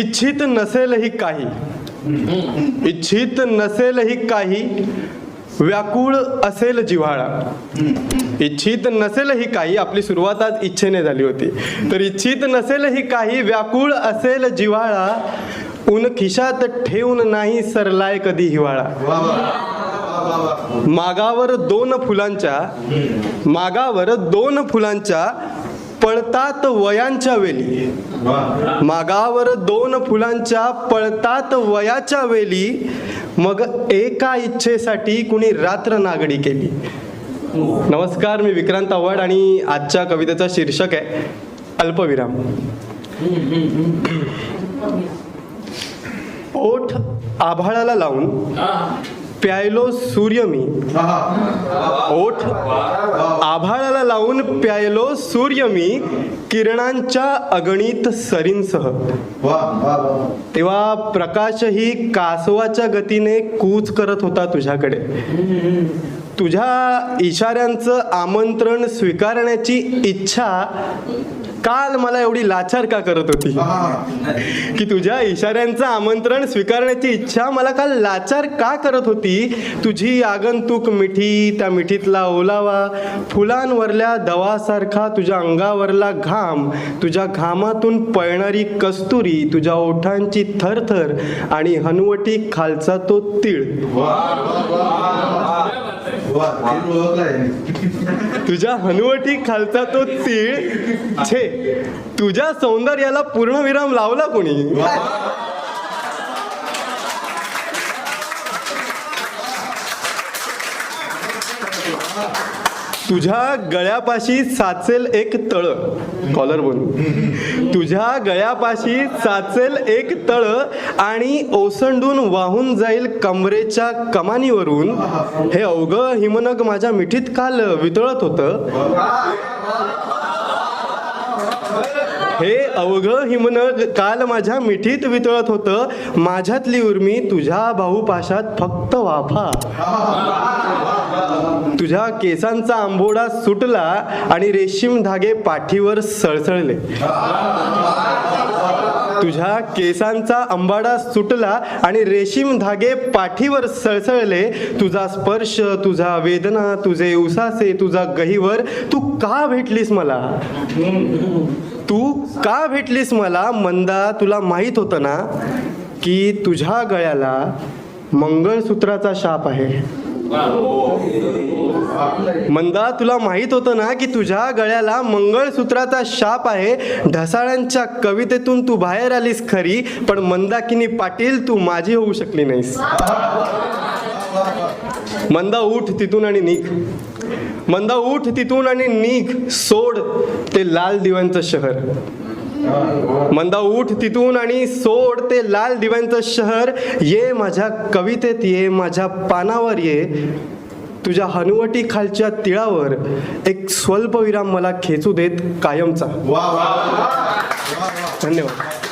इच्छित नसेलही काही. इच्छित नसेलही काही व्याकुळ असेल जिव्हाळा. इच्छित नसेलही काही आपली सुरुवात आज इच्छेने झाली होती. तर इच्छित नसेलही काही व्याकुळ असेल जिव्हाळा ऊन खिशात ठेवून नाही सरलाय कधी हिवाळा. मागावर दोन फुलांच्या मागावर दोन फुलांच्या पळतात वयांच्या वेली. मागावर दोन फुलांच्या पळतात वयाच्या वेली. मग एका इच्छेसाठी कुणी रात्र नागडी केली. नमस्कार मी विक्रांत आव्हाड आणि आजच्या कवितेचा शीर्षक आहे अल्पविराम. ओठ आभाळाला लावून प्यायलो सूर्य मी. ओठ आभाळाला लावून प्यायलो सूर्य मी किरणांच्या अगणित सरींसह. तेव्हा प्रकाशही कासवाच्या गतीने कूच करत होता तुझ्याकडे. तुझ्या इशाऱ्यांचं आमंत्रण स्वीकारण्याची इच्छा काल मला एवढी लाचार का करत होती? की तुझ्या इशाऱ्यांचं आमंत्रण स्वीकारण्याची इच्छा मला काल लाचार का करत होती? तुझी आगंतुक मिठी त्या मिठीतला ओलावा फुलांवरल्या दवासारखा तुझ्या अंगावरला घाम तुझ्या घामातून पळणारी कस्तुरी तुझ्या ओठांची थरथर आणि हनवटी खालचा तो तीळ. तुझ्या हनुवटी खालचा तो तीळ छे तुझ्या सौंदर्याला पूर्णविराम लावला कोणी? तुझ्या गळ्यापाशी साचेल एक तळ. कॉलर बोल. तुझ्या गळ्यापाशी साचेल एक तळ आणि ओसंडून वाहून जाईल कमरेच्या कमानीवरून. हे अवघ हिमनग माझ्या मिठीत काल वितळत होतं. हे अवघ हिमनग काल माझ्या मिठीत वितळत होतं. माझ्यातली उर्मी तुझ्या भाऊपाशात फक्त वाफा. तुझ्या केसांचा आंबोडा सुटला आणि रेशीम धागे पाठीवर सळसळले. तुझ्या केसांचा अंबाडा सुटला आणि रेशीम धागे पाठीवर सळसळले. तुझा स्पर्श तुझा वेदना तुझे उसासे तुझा गहीवर तू का भेटलीस मला? तू का भेटलीस मला? मंदा तुला माहीत होतं ना की तुझ्या गळ्याला मंगळसूत्राचा शाप आहे? मंदा तुला माहीत होतं ना की तुझ्या गळ्याला मंगळसूत्राचा शाप आहे? ढसाळ्यांच्या कवितेतून तू बाहेर आलीस खरी पण मंदाकिनी पाटील तू माझी होऊ शकली नाहीस. मंदा उठ तिथून आणि निघ. मंदा उठ तिथून आणि निघ. सोड ते लाल दिव्यांचं शहर. मंदा उठ तिथून आणि सोड ते लाल दिव्यांचं शहर. ये माझ्या कवितेत ये माझ्या पानावर ये. तुझ्या हनुवटी खालच्या तिळावर एक स्वल्प विराम मला खेचू देत कायमचा. धन्यवाद.